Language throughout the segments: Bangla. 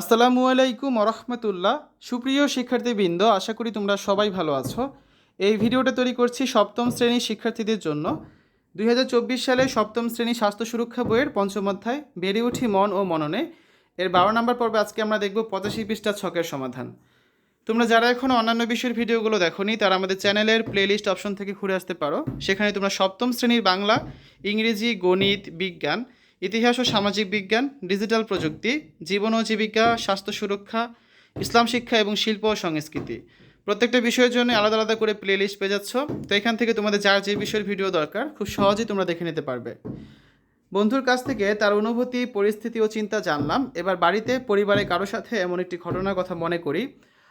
আসসালামু আলাইকুম রহমতুল্লাহ সুপ্রিয় শিক্ষার্থীবৃন্দ, আশা করি তোমরা সবাই ভালো আছো। এই ভিডিওটা তৈরি করছি সপ্তম শ্রেণির শিক্ষার্থীদের জন্য। দুই হাজার চব্বিশ সালে সপ্তম শ্রেণি স্বাস্থ্য সুরক্ষা বইয়ের পঞ্চম অধ্যায়, বেড়ে উঠি মন ও মননে। এর বারো নম্বর পর্বে আজকে আমরা দেখব পঁচাশি পৃষ্ঠা ছকের সমাধান। তোমরা যারা এখনও অন্যান্য বিষয়ের ভিডিওগুলো দেখোনি, তারা আমাদের চ্যানেলের প্লেলিস্ট অপশন থেকে ঘুরে আসতে পারো। সেখানে তোমরা সপ্তম শ্রেণির বাংলা, ইংরেজি, গণিত, বিজ্ঞান ইতিহাস ও সামাজিক বিজ্ঞান, ডিজিটাল প্রযুক্তি, জীবন ও জীবিকা, স্বাস্থ্য সুরক্ষা, ইসলাম শিক্ষা এবং শিল্প ও সংস্কৃতি। প্রত্যেকটা বিষয়ের জন্য আলাদা আলাদা করে প্লেলিস্ট পেয়ে যাচ্ছ। তো এখান থেকে তোমাদের যার যে বিষয়ের ভিডিও দরকার, খুব সহজেই তোমরা দেখে নিতে পারবে। বন্ধুর কাছ থেকে তার অনুভূতি, পরিস্থিতি ও চিন্তা জানলাম। এবার বাড়িতে, পরিবারে কারও সাথে এমন একটি ঘটনার কথা মনে করি।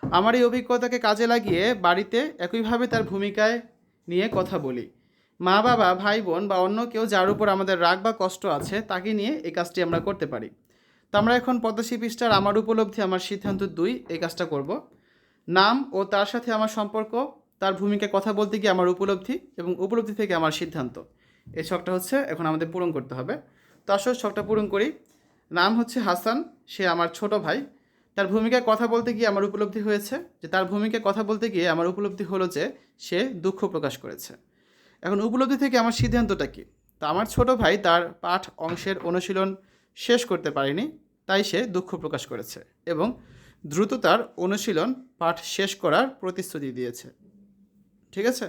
আমার এই অভিজ্ঞতাকে কাজে লাগিয়ে বাড়িতে একইভাবে তার ভূমিকায় নিয়ে কথা বলি। মা বাবা ভাই বোন বা অন্য কেউ যার উপর আমাদের রাগ বা কষ্ট আছে, তাকে নিয়ে এই কাজটি আমরা করতে পারি। তো আমরা এখন পদ্মাশী পৃষ্ঠার আমার উপলব্ধি, আমার সিদ্ধান্ত দুই, এই কাজটা করব। নাম ও তার সাথে আমার সম্পর্ক, তার ভূমিকায় কথা বলতে গিয়ে আমার উপলব্ধি এবং উপলব্ধি থেকে আমার সিদ্ধান্ত। এই ছকটা হচ্ছে এখন আমাদের পূরণ করতে হবে। তো আসলে ছকটা পূরণ করি। নাম হচ্ছে হাসান, সে আমার ছোট ভাই। তার ভূমিকায় কথা বলতে গিয়ে আমার উপলব্ধি হয়েছে। যে তার ভূমিকায় কথা বলতে গিয়ে আমার উপলব্ধি হলো যে সে দুঃখ প্রকাশ করেছে। এখন উপলব্ধি থেকে আমার সিদ্ধান্তটা কী? তা আমার ছোট ভাই তার পাঠ অংশের অনুশীলন শেষ করতে পারেনি, তাই সে দুঃখ প্রকাশ করেছে এবং দ্রুত তার অনুশীলন পাঠ শেষ করার প্রতিশ্রুতি দিয়েছে। ঠিক আছে?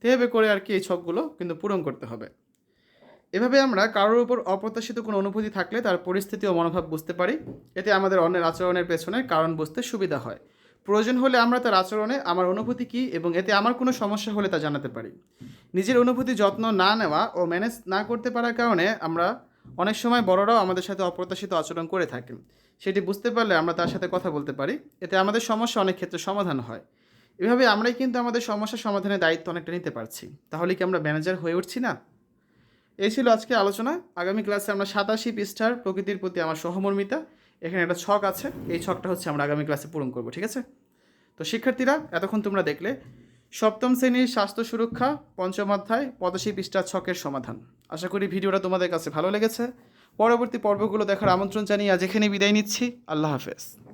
তো এভাবে করে আর কি এই ছকগুলো কিন্তু পূরণ করতে হবে। এভাবে আমরা কারোর উপর অপ্রত্যাশিত কোনো অনুভূতি থাকলে তার পরিস্থিতি ও মনোভাব বুঝতে পারি। এতে আমাদের অন্যের আচরণের পেছনে কারণ বুঝতে সুবিধা হয়। প্রয়োজন হলে আমরা তার আচরণে আমার অনুভূতি কী এবং এতে আমার কোনো সমস্যা হলে তা জানাতে পারি। নিজের অনুভূতি যত্ন না নেওয়া ও ম্যানেজ না করতে পারার কারণে আমরা অনেক সময় বড়রাও আমাদের সাথে অপ্রত্যাশিত আচরণ করে থাকেন সেটি বুঝতে পারলে আমরা তার সাথে কথা বলতে পারি। এতে আমাদের সমস্যা অনেক ক্ষেত্রে সমাধান হয়। এভাবে আমরাই কিন্তু আমাদের সমস্যা সমাধানের দায়িত্ব অনেকটা নিতে পারছি। তাহলে কি আমরা ম্যানেজার হয়ে উঠছি না? এই ছিল আজকে আলোচনা। আগামী ক্লাসে আমরা সাতাশি পৃষ্ঠার প্রকৃতির প্রতি আমার সহমর্মিতা। এখানে একটা ছক আছে। এই ছকটা হচ্ছে আমরা আগামী ক্লাসে পূরণ করব, ঠিক আছে? তো শিক্ষার্থীরা, এতক্ষণ তোমরা দেখলে, সপ্তম শ্রেণির স্বাস্থ্য সুরক্ষা, পঞ্চম অধ্যায়, পদশী পৃষ্ঠা ছকের সমাধান। আশা করি ভিডিওটা তোমাদের কাছে ভালো লেগেছে। পরবর্তী পর্বগুলো দেখার আমন্ত্রণ জানিয়ে আজ এখানে বিদায় নিচ্ছি। আল্লাহ হাফেজ।